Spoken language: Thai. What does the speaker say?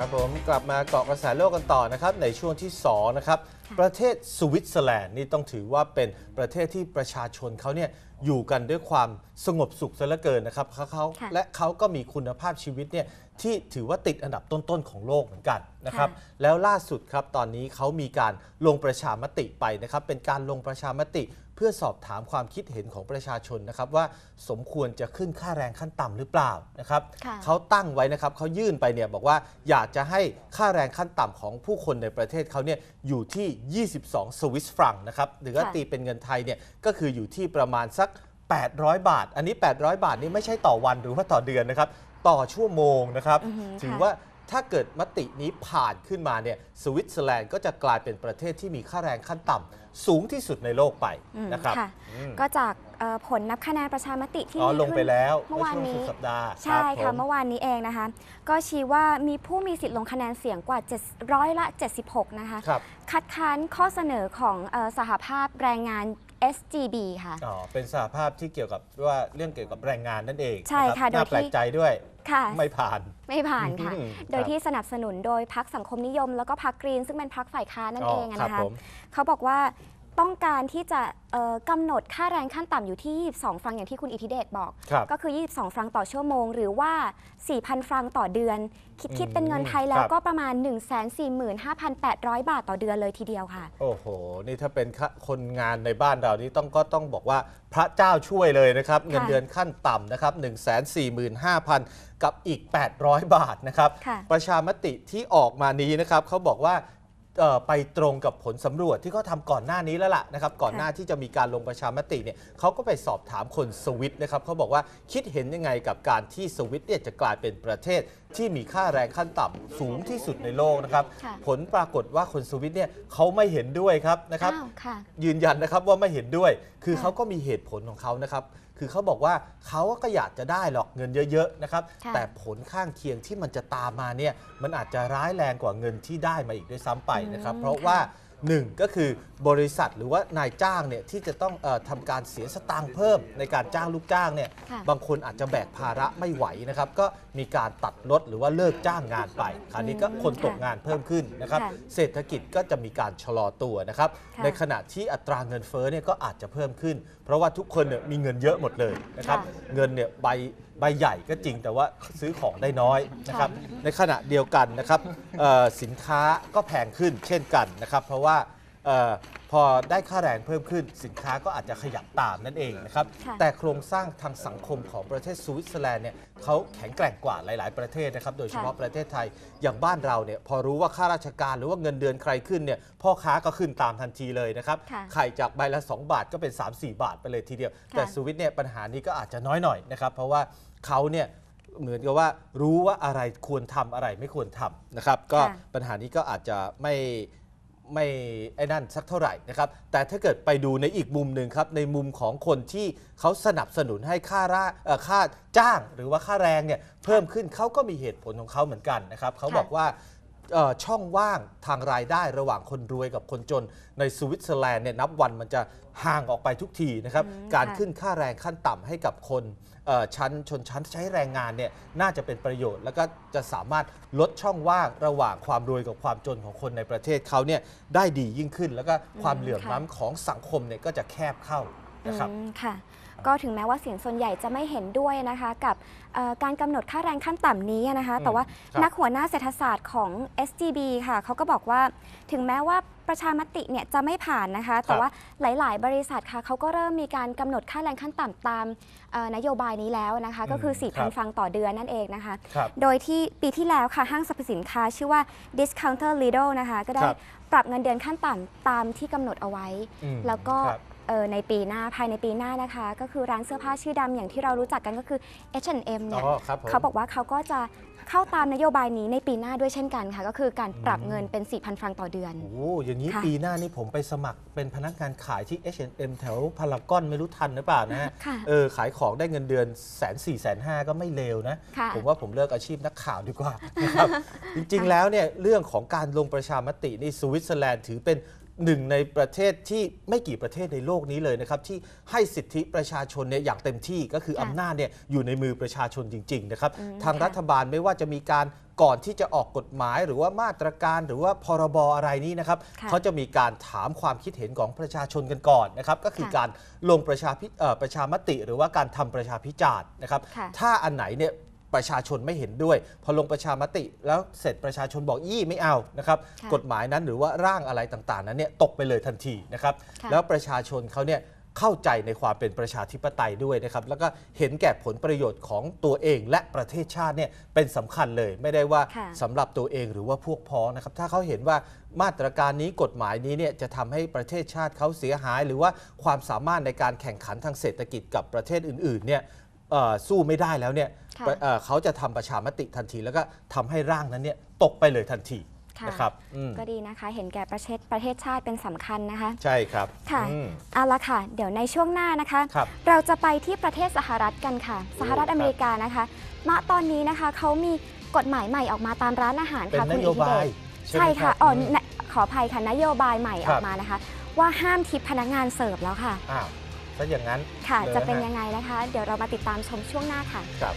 ครับผมกลับมาเกาะกระแสโลกกันต่อนะครับในช่วงที่2นะครับค่ะประเทศสวิตเซอร์แลนด์นี่ต้องถือว่าเป็นประเทศที่ประชาชนเขาเนี่ยอยู่กันด้วยความสงบสุขซะเหลือเกินนะครับเขาเขาค่ะและเขาก็มีคุณภาพชีวิตเนี่ยที่ถือว่าติดอันดับต้นๆของโลกเหมือนกันนะครับค่ะแล้วล่าสุดครับตอนนี้เขามีการลงประชามติไปนะครับเป็นการลงประชามติ เพื่อสอบถามความคิดเห็นของประชาชนนะครับว่าสมควรจะขึ้นค่าแรงขั้นต่ำหรือเปล่านะครับค่ะเขาตั้งไว้นะครับเขายื่นไปเนี่ยบอกว่าอยากจะให้ค่าแรงขั้นต่ำของผู้คนในประเทศเขาเนี่ยอยู่ที่ 22 สวิสฟรังนะครับหรือว่าค่ะตีเป็นเงินไทยเนี่ยก็คืออยู่ที่ประมาณสัก 800 บาท อันนี้ 800 บาทนี่ไม่ใช่ต่อวันหรือว่าต่อเดือนนะครับ ต่อชั่วโมงนะครับอือหือถือค่ะว่า ถ้าเกิดมตินี้ผ่านขึ้นมาเนี่ยสวิตเซอร์แลนด์ก็จะกลายเป็นประเทศที่มีค่าแรงขั้นต่ำสูงที่สุดในโลกไปอืมนะครับค่ะอืมก็จากเอ่อผลนับคะแนนประชามติที่อ๋อลงไปขึ้น แล้วเมื่อวานช่วงนี้สุดสัปดาห์ใช่รับค่ะผม เมื่อวานนี้เองนะคะ ก็ชี้ว่ามีผู้มีสิทธิ์ลงคะแนนเสียงกว่า7ร้อยละ 76 นะคะ ครับ คัดค้านข้อเสนอของเอ่อสหภาพแรงงาน SGB ค่ะ อ๋อ เป็นสหภาพที่เกี่ยวกับว่าเรื่องเกี่ยวกับแรงงานนั่นเองใช่ค่ะนรับโดยน่าแปลกที่ใจด้วย ค่ะ ไม่ผ่าน ไม่ผ่านค่ะ อืมโดยครับที่สนับสนุนโดยพักสังคมนิยม แล้วก็พักกรีน ซึ่งเป็นพักฝ่ายค้านนั่นเองอะครับนะคะผม เขาบอกว่า ต้องการที่จะเอ่อกำหนดค่าแรงขั้นต่ำอยู่ที่ 22 ฟรังอย่างที่คุณอิทธิเดชบอก ครับก็คือ 22 ฟรังต่อชั่วโมง หรือว่า 4,000 ฟรังต่อเดือน คิดคิดเป็นเงินไทยแล้ควรับก็ประมาณ 145,800 บาทต่อเดือนเลยทีเดียวค่ะ โอ้โห นี่ถ้าเป็นค่าคนงานในบ้านเรานี่ต้องก็ต้องบอกว่าพระเจ้าช่วยเลยนะครับ เงินเดือนขั้นต่ำนะครับ 1 4 5 0 0 0 กับอีก 800 บาทนะครับ ค่ะ ประชามติที่ออกมานี้นะครับเขาบอกว่า เอ่อไปตรงกับผลสำรวจที่เขาทำก่อนหน้านี้แล้วล่ะนะครับก่อนหน้าที่จะมีการลงประชามติเนี่ยเขาก็ไปสอบถามคนสวิตนะครับเขาบอกว่าคิดเห็นยังไงกับการที่สวิตเนี่ยจะกลายเป็นประเทศที่มีค่าแรงขั้นต่ำสูงที่สุดในโลกนะครับค่ะ ผลปรากฏว่าคนสวิตเนี่ยเขาไม่เห็นด้วยครับนะครับ อ้าวค่ะ ยืนยันนะครับว่าไม่เห็นด้วย คือค่ะ เขาก็มีเหตุผลของเขานะครับ คือเขาบอกว่าเขาก็อยากจะได้หรอกเงินเยอะๆนะครับ ค่ะ แต่ผลข้างเคียงที่มันจะตามมาเนี่ยมันอาจจะร้ายแรงกว่าเงินที่ได้มาอีกด้วยซ้ำไปนะครับอืมเพราะว่า หนึ่งก็คือบริษัทหรือว่านายจ้างเนี่ยที่จะต้องเออทำการเสียสตางค์เพิ่มในการจ้างลูกจ้างเนี่ยค่ะบางคนอาจจะแบกภาระไม่ไหวนะครับก็มีการตัดลดหรือว่าเลิกจ้างงานไปคราวนี้ก็คนตกงานเพิ่มขึ้นนะครับค่ะเศรษฐกิจก็จะมีการชะลอตัวนะครับค่ะ ในขณะที่อัตราเงินเฟ้อเนี่ยก็อาจจะเพิ่มขึ้น เพราะว่าทุกคนเนี่ยมีเงินเยอะหมดเลยนะครับค่ะเงินเนี่ยใบใบใหญ่ก็จริงแต่ว่าซื้อของได้น้อยนะครับในขณะเดียวกันนะครับเอ่อสินค้าก็แพงขึ้นเช่นกันนะครับ เพราะว่า เออพอได้ค่าแรงเพิ่มขึ้นสินค้าก็อาจจะขยับตามนั่นเองนะครับ ค่ะ แต่โครงสร้างทางสังคมของประเทศสวิตเซอร์แลนด์เนี่ยเขาแข็งแกร่งกว่าหลาย ๆ ประเทศนะครับ โดยเฉพาะประเทศไทยอย่างบ้านเราเนี่ยพอรู้ว่าข้าราชการหรือว่าเงินเดือนใครขึ้นเนี่ยพ่อค้าก็ขึ้นตามทันทีเลยนะครับค่ะไข่จากใบละ 2 บาทก็เป็น 3-4 บาทไปเลยทีเดียวค่ะแต่สวิตเนี่ยปัญหานี้ก็อาจจะน้อยหน่อยนะครับ เพราะว่าเขาเนี่ยเหมือนกับว่ารู้ว่าอะไรควรทำอะไรไม่ควรทำนะครับ ก็ค่ะ ปัญหานี้ก็อาจจะไม่ ไม่ไอ้นั่นสักเท่าไหร่นะครับ แต่ถ้าเกิดไปดูในอีกมุมหนึ่งครับในมุมของคนที่เขาสนับสนุนให้ค่าร่าเอ่อค่าจ้างหรือว่าค่าแรงเนี่ยเพิ่มขึ้นเขาก็มีเหตุผลของเขาเหมือนกันนะครับเขาบอกว่า ช่องว่างทางรายได้ระหว่างคนรวยกับคนจน ในสวิตเซอร์แลนด์เนี่ยนับวันมันจะห่างออกไปทุกทีนะครับอืมการค่ะขึ้นค่าแรงขั้นต่ำให้กับคนเอ่อชั้นชนชั้นใช้แรงงานเนี่ยน่าจะเป็นประโยชน์ แล้วก็จะสามารถลดช่องว่างระหว่างความรวยกับความจนของคนในประเทศเขาเนี่ยได้ดียิ่งขึ้น แล้วก็ความเหลื่อมล้ำของสังคมเนี่ยก็จะแคบเข้านะครับอืมค่ะ ก็ถึงแม้ว่าเสียงส่วนใหญ่จะไม่เห็นด้วยนะคะกับเอ่อการกำหนดค่าแรงขั้นต่ำนี้นะคะอืมแต่ว่าครับนักหัวหน้าเศรษฐศาสตร์ของ SGB ค่ะเขาก็บอกว่าถึงแม้ว่าประชามติเนี่ยจะไม่ผ่านนะคะ แต่ว่าหลาย ๆ บริษัทค่ะเขาก็เริ่มมีการกำหนดค่าแรงขั้นต่ำตามเอ่อนโยบายนี้แล้วนะคะ ก็คืออืมครับ4,000ฟรังต่อเดือนนั่นเองนะคะครับโดยที่ปีที่แล้วค่ะห้างสรรพสินค้าชื่อว่า Discounter Lidl นะคะ ก็ได้ครับปรับเงินเดือนขั้นต่ำตามที่กำหนดเอาไว้อืมแล้วก็ครับเอ่อ ในปีหน้าภายในปีหน้านะคะ ก็คือร้านเสื้อผ้าชื่อดังอย่างที่เรารู้จักกันก็คือ H&M เนี่ยอ๋อครับผม เขาบอกว่าเขาก็จะเข้าตามนโยบายนี้ในปีหน้าด้วยเช่นกันค่ะ ก็คือการปรับเงินเป็น 4,000 ฟรังต่อเดือน โอ้โหอย่างนี้ค่ะ ปีหน้านี่ผมไปสมัครเป็นพนักงานขายที่ H&M แถวพารากอนไม่รู้ทันหรือเปล่านะฮะ ค่ะ เออขายของได้เงินเดือนแสนสี่แสนห้าก็ไม่เลวนะ ค่ะ ผมว่าผมเลิกอาชีพนักข่าวดีกว่านะครับ จริง ๆ แล้วเนี่ยเรื่องของการลงประชามตินี่สวิตเซอร์แลนด์ถือเป็น หนึ่งในประเทศที่ไม่กี่ประเทศในโลกนี้เลยนะครับที่ให้สิทธิประชาชนเนี่ยอย่างเต็มที่ก็คือค่ะอำนาจเนี่ยอยู่ในมือประชาชนจริงๆนะครับอืมทางค่ะรัฐบาลไม่ว่าจะมีการก่อนที่จะออกกฎหมายหรือว่ามาตรการหรือว่าพรบอะไรนี้นะครับค่ะเขาจะมีการถามความคิดเห็นของประชาชนกันก่อนนะครับก็คือค่ะการลงประชาพิเอ่อประชามติ หรือว่าการทำประชาพิจารณ์นะครับค่ะถ้าอันไหนเนี่ย ประชาชนไม่เห็นด้วย พอลงประชามติแล้วเสร็จประชาชนบอกยี่ไม่เอานะครับค่ะกฎหมายนั้นหรือว่าร่างอะไรต่างๆ นั้นเนี่ยตกไปเลยทันทีนะครับค่ะแล้วประชาชนเขาเนี่ยเข้าใจในความเป็นประชาธิปไตยด้วยนะครับ แล้วก็เห็นแก่ผลประโยชน์ของตัวเองและประเทศชาติเนี่ยเป็นสำคัญเลยไม่ได้ว่าค่ะสำหรับตัวเองหรือว่าพวกพ้องนะครับ ถ้าเขาเห็นว่ามาตรการนี้กฎหมายนี้เนี่ยจะทำให้ประเทศชาติเขาเสียหาย หรือว่าความสามารถในการแข่งขันทางเศรษฐกิจกับประเทศอื่นๆเนี่ย เอ่อสู้ไม่ได้แล้วเนี่ยค่ะเอ่อเขาจะทำประชามติทันที แล้วก็ทำให้ร่างนั้นเนี่ยตกไปเลยทันทีค่ะ นะครับอืมก็ดีนะคะ เห็นแก่ประเทศประเทศชาติเป็นสำคัญนะคะ ใช่ครับค่ะ อืม เอาละค่ะ เดี๋ยวในช่วงหน้านะคะ ครับเราจะไปที่ประเทศสหรัฐกันค่ะ สหรัฐครับ อเมริกานะคะณตอนนี้นะคะเขามีกฎหมายใหม่ออกมาตามร้านอาหารเป็นค่ะนคุณโยอิทธิบาเดยชใช่ไหมใช่รัค่ะบอ๋อม นะขออภัยค่ะนโยบายใหม่คอรัอบ กมานะคะ ว่าห้ามทิปพนักงานเสิร์ฟแล้วค่ะ อ้าว ถ้าอย่างนั้นค่ะเลยจะเป็นฮะยังไงนะคะ เดี๋ยวเรามาติดตามชมช่วงหน้าค่ะ ครับ